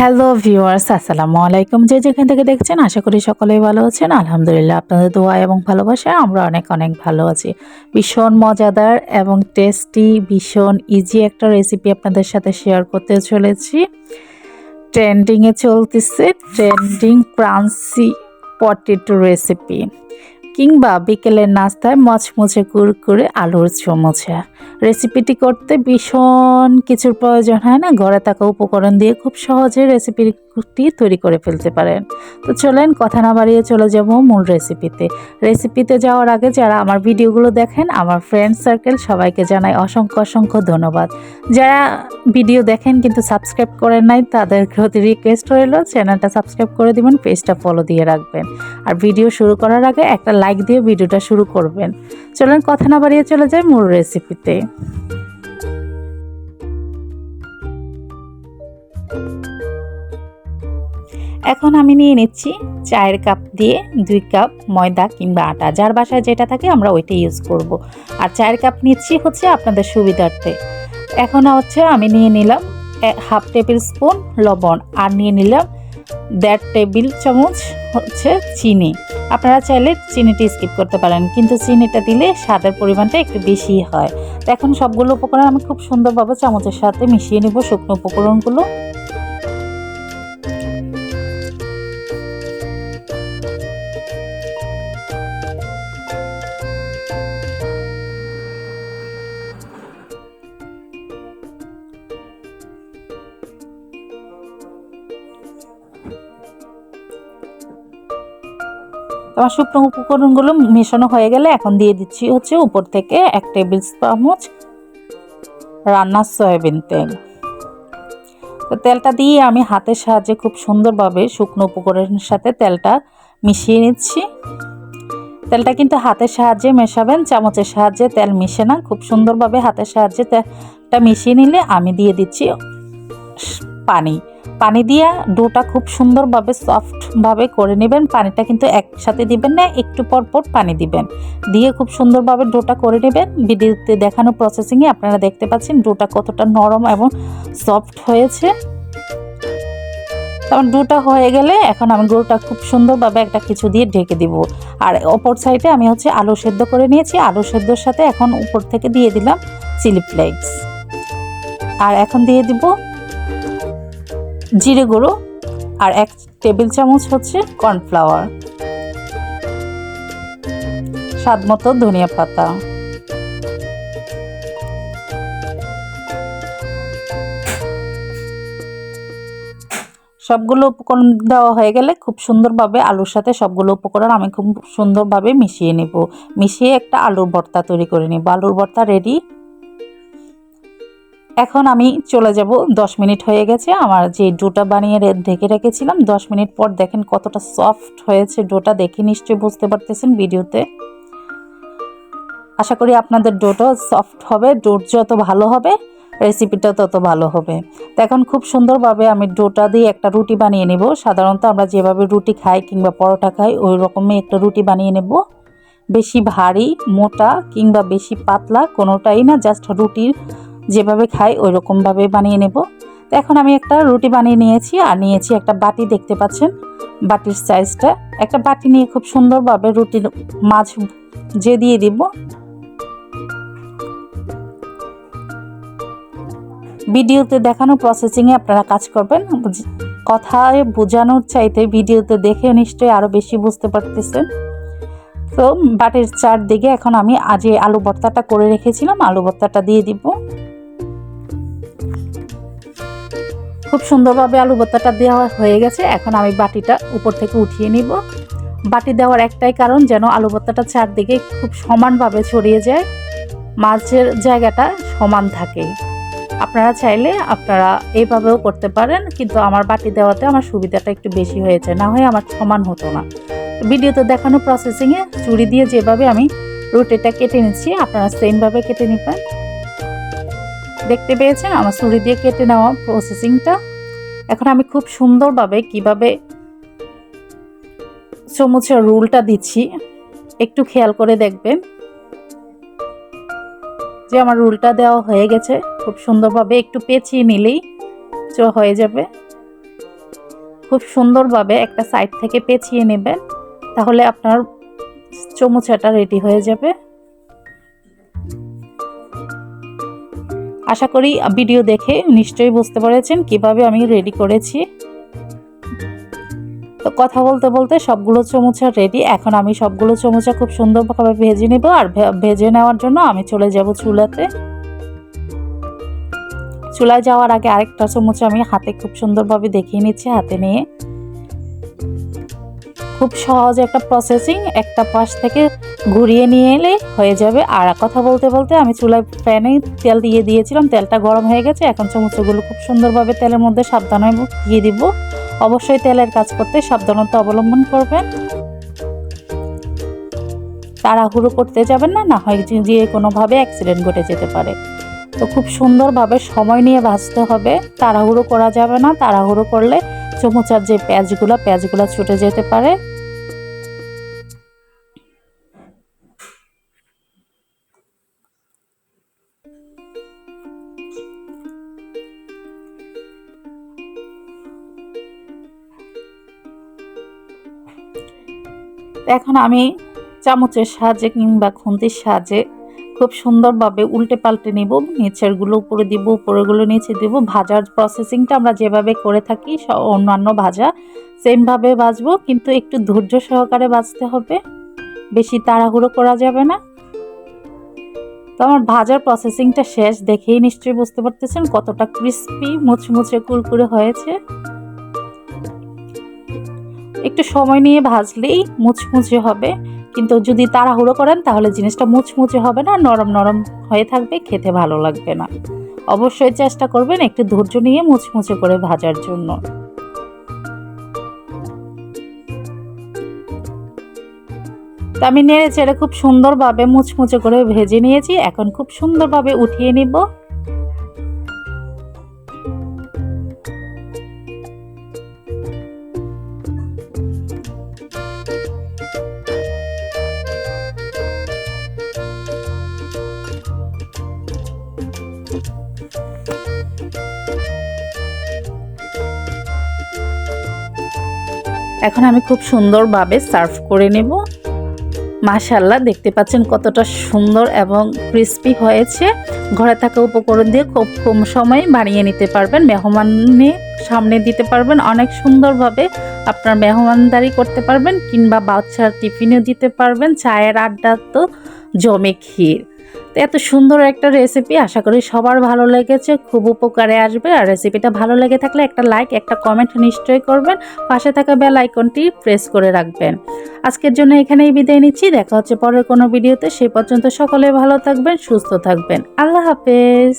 Hello viewers আসসালামু আলাইকুম। যে যেখান থেকে দেখছেন, আশা করি সকলেই ভালো আছেন। আলহামদুলিল্লাহ, আপনাদের দোয়া এবং ভালোবাসা আমরা অনেক অনেক ভালো আছি। ভীষণ মজাদার এবং টেস্টি ভীষণ ইজি একটা রেসিপি আপনাদের সাথে শেয়ার করতে চলেছি। ট্রেন্ডিংয়ে চলতেছে ট্রেন্ডিং ক্রান্সি পটেটো রেসিপি কিংবা বিকেলের নাস্তায় মচমচে কুরকুরে আলুর চমচা। রেসিপিটি করতে ভীষণ কিছুর প্রয়োজন হয় না? ঘরে থাকা উপকরণ দিয়ে খুব সহজে রেসিপিটি তৈরি করে ফেলতে পারেন তো চলেন কথা না বাড়িয়ে চলে যাব মূল রেসিপিতে রেসিপিতে যাওয়ার আগে যারা আমার ভিডিওগুলো দেখেন, আমার ফ্রেন্ড সার্কেল সবাইকে জানাই অসংখ্য অসংখ্য ধন্যবাদ। যারা ভিডিও দেখেন কিন্তু সাবস্ক্রাইব করেন নাই, তাদের প্রতি রিকোয়েস্ট রইল চ্যানেলটা সাবস্ক্রাইব করে দিবেন পেজটা ফলো দিয়ে রাখবেন। আর ভিডিও শুরু করার আগে একটা লাইক দিয়ে ভিডিওটা শুরু করবেন। চলেন কথা না বাড়িয়ে চলে যাই মূল রেসিপিতে এখন আমি নিয়ে নিচ্ছি চায়ের কাপ দিয়ে দুই কাপ ময়দা কিংবা আটা। যার বাসায় যেটা থাকে আমরা ওইটা ইউজ করব। আর চায়ের কাপ নিচ্ছি হচ্ছে আপনাদের সুবিধার্থে। এখন হচ্ছে আমি নিয়ে নিলাম হাফ টেবিল স্পুন লবণ। আর নিয়ে নিলাম দেড় টেবিল চামচ হচ্ছে চিনি। আপনারা চাইলে চিনিটি স্কিপ করতে পারেন, কিন্তু চিনিটা দিলে স্বাদের পরিমাণটা একটু বেশি হয়। তো এখন সবগুলো উপকরণ আমি খুব সুন্দরভাবে চামচের সাথে মিশিয়ে নেব। শুকনো উপকরণগুলো আমার শুকনো উপকরণগুলো মেশানো হয়ে গেলে এখন দিয়ে দিচ্ছি হচ্ছে উপর থেকে এক টেবিল চামচ রান্নার সয়াবিন তেল। তো তেলটা দিয়ে আমি হাতের সাহায্যে খুব সুন্দরভাবে শুকনো উপকরণের সাথে তেলটা মিশিয়ে নিচ্ছি। তেলটা কিন্তু হাতের সাহায্যে মেশাবেন, চামচের সাহায্যে তেল মিশে না। খুব সুন্দরভাবে হাতের সাহায্যে তেলটা মিশিয়ে নিলে আমি দিয়ে দিচ্ছি পানি। পানি দিয়ে ডোটা খুব সুন্দরভাবে সফটভাবে করে নেবেন। পানিটা কিন্তু একসাথে দিবেন না, একটু পর পর পানি দিবেন। দিয়ে খুব সুন্দরভাবে ডোটা করে নেবেন। ভিডিওতে দেখানো প্রসেসিংয়ে আপনারা দেখতে পাচ্ছেন ডোটা কতটা নরম এবং সফট হয়েছে। তখন ডোটা হয়ে গেলে এখন আমি ডোটা খুব সুন্দরভাবে একটা কিছু দিয়ে ঢেকে দিব। আর অপর সাইডে আমি হচ্ছে আলু সেদ্ধ করে নিয়েছি। আলু সেদ্ধর সাথে এখন উপর থেকে দিয়ে দিলাম চিলি ফ্লেক্স আর এখন দিয়ে দিব জিরে গুঁড়ো আর এক টেবিল চামচ হচ্ছে কর্নফ্লাওয়ার। স্বাদ মতো ধনিয়া পাতা। সবগুলো উপকরণ দেওয়া হয়ে গেলে খুব সুন্দরভাবে আলুর সাথে সবগুলো উপকরণ আমি খুব সুন্দরভাবে মিশিয়ে নেব। মিশিয়ে একটা আলুর ভর্তা তৈরি করে নেব। আলুর ভর্তা রেডি এখন আমি চলে যাব, দশ মিনিট হয়ে গেছে, আমার যে ডোটা বানিয়ে ঢেকে রেখেছিলাম, দশ মিনিট পর দেখেন কতটা সফট হয়েছে ডোটা, দেখে নিশ্চয়ই বুঝতে পারতেছেন ভিডিওতে। আশা করি আপনাদের ডোটা সফট হবে ডোট যত ভালো হবে রেসিপিটা তত ভালো হবে। তো এখন খুব সুন্দরভাবে আমি ডোটা দিয়ে একটা রুটি বানিয়ে নেব, সাধারণত আমরা যেভাবে রুটি খাই কিংবা পরোটা খাই, ওই রকমই একটা রুটি বানিয়ে নেব। বেশি ভারী, মোটা কিংবা বেশি পাতলা কোনোটাই না জাস্ট রুটির যেভাবে খাই ওই রকমভাবে বানিয়ে নেব। এখন আমি একটা রুটি বানিয়ে নিয়েছি আর নিয়েছি একটা বাটি, দেখতে পাচ্ছেন? বাটির সাইজটা একটা বাটি নিয়ে খুব সুন্দরভাবে রুটির মাছ যে দিয়ে দিব। ভিডিওতে দেখানো প্রসেসিংয়ে আপনারা কাজ করবেন। কথায় বোঝানোর চাইতে ভিডিওতে দেখে নিশ্চয়ই আরও বেশি বুঝতে পারতেছেন। তো বাটির চারদিকে এখন আমি আজ আলু ভর্তাটা করে রেখেছিলাম। আলু ভর্তাটা দিয়ে দিব। খুব সুন্দরভাবে আলু ভর্তাটা দেওয়া হয়ে গেছে। এখন আমি বাটিটা উপর থেকে উঠিয়ে নিব। বাটি দেওয়ার একটাই কারণ যেন আলু ভর্তাটা চারদিকে খুব সমানভাবে ছড়িয়ে যায়। মাছের জায়গাটা সমান থাকে। আপনারা চাইলে আপনারা এইভাবেও করতে পারেন, কিন্তু আমার বাটি দেওয়াতে আমার সুবিধাটা একটু বেশি হয়েছে। না হয় আমার সমান হতো না। ভিডিওতে দেখানো প্রসেসিংয়ে চুড়ি দিয়ে যেভাবে আমি রুটিটা কেটে নিচ্ছি, আপনারা সেমভাবে কেটে নেবেন। দেখতে পেয়েছেন আমার ছুরি দিয়ে কেটে নেওয়া প্রসেসিংটা এখন আমি খুব সুন্দরভাবে কীভাবে চামচের রুলটা দিচ্ছি, একটু খেয়াল করে দেখবেন। যে আমার রুলটা দেওয়া হয়ে গেছে, খুব সুন্দরভাবে একটু পেঁচিয়ে নিলেই চো হয়ে যাবে। খুব সুন্দরভাবে একটা সাইড থেকে পেঁচিয়ে নেবেন, তাহলে আপনার চমুচাটা রেডি হয়ে যাবে। আশা করি ভিডিও দেখে নিশ্চয়ই বুঝতে পেরেছেন কীভাবে আমি রেডি করেছি। তো কথা বলতে বলতে সবগুলো চমচা রেডি এখন আমি সবগুলো চমচা খুব সুন্দরভাবে ভেজে নেব আর ভেজে নেওয়ার জন্য আমি চলে যাব চুলাতে। চুলায় যাওয়ার আগে আরেকটা চামচ আমি হাতে খুব সুন্দরভাবে দেখিয়ে নিচ্ছি হাতে নিয়ে। খুব সহজ একটা প্রসেসিং একটা পাশ থেকে ঘুরিয়ে নিয়ে এলে হয়ে যাবে। আর কথা বলতে বলতে আমি চুলায় প্যানে তেল দিয়ে দিয়েছিলাম, তেলটা গরম হয়ে গেছে। এখন চামচগুলো খুব সুন্দরভাবে তেলের মধ্যে সাবধানে দিয়ে দিব। অবশ্যই তেলের কাজ করতে সাবধানতা অবলম্বন করবেন। তাড়াহুড়ো করতে যাবেন না না হয় যে কোনোভাবে অ্যাক্সিডেন্ট ঘটে যেতে পারে। তো খুব সুন্দরভাবে সময় নিয়ে ভাজতে হবে। তাড়াহুড়ো করা যাবে না। তাড়াহুড়ো করলে চমচার যে পেঁয়াজগুলো পেঁয়াজগুলো ছুটে যেতে পারে। এখন আমি চামচের সাহায্যে কিংবা খুন্তির সাহায্যে খুব সুন্দরভাবে উল্টে পাল্টে নিব নিচেরগুলো উপরে দিব, উপরেগুলো নিচে দিব, ভাজার প্রসেসিংটা আমরা যেভাবে করে থাকি অন্যান্য ভাজা সেমভাবে ভাজবো, কিন্তু একটু ধৈর্য সহকারে বাজতে হবে, বেশি তাড়াহুড়ো করা যাবে না। তো আমার ভাজার প্রসেসিংটা শেষ, দেখেই নিশ্চয়ই বুঝতে পারতেছেন কতটা ক্রিস্পি মুচমুচে কুরকুরে হয়েছে। একটু সময় নিয়ে ভাজলেই মুচমুচে হবে। কিন্তু যদি তাড়াহুড়ো করেন, তাহলে জিনিসটা মুচমুচে হবে না, নরম নরম হয়ে থাকবে, খেতে ভালো লাগবে না। অবশ্যই চেষ্টা করবেন একটু ধৈর্য নিয়ে মুচমুচে করে ভাজার জন্য। তো আমি নেড়ে চেড়ে খুব সুন্দরভাবে মুচমুচে করে ভেজে নিয়েছি। এখন খুব সুন্দরভাবে উঠিয়ে নিব। এখন আমি খুব সুন্দরভাবে সার্ভ করে নেব। মাশাল্লাহ দেখতে পাচ্ছেন কতটা সুন্দর এবং ক্রিস্পি হয়েছে। ঘরে থাকা উপকরণ দিয়ে খুব কম সময়ে বানিয়ে নিতে পারবেন, মেহমানে সামনে দিতে পারবেন, অনেক সুন্দরভাবে আপনার মেহমানদারি করতে পারবেন কিংবা বাচ্চার টিফিনেও দিতে পারবেন। চায়ের আড্ডা তো জমে ক্ষীর। তো এত সুন্দর একটা রেসিপি আশা করি সবার ভালো লেগেছে, খুব উপকারে আসবে। আর রেসিপিটা ভালো লেগে থাকলে একটা লাইক একটা কমেন্ট নিশ্চয়ই করবেন। পাশে থাকা বেল আইকনটি প্রেস করে রাখবেন। আজকের জন্য এখানেই বিদায় নিচ্ছি। দেখা হচ্ছে পরের কোনো ভিডিওতে সেই পর্যন্ত সকলে ভালো থাকবেন, সুস্থ থাকবেন। আল্লাহ হাফেজ।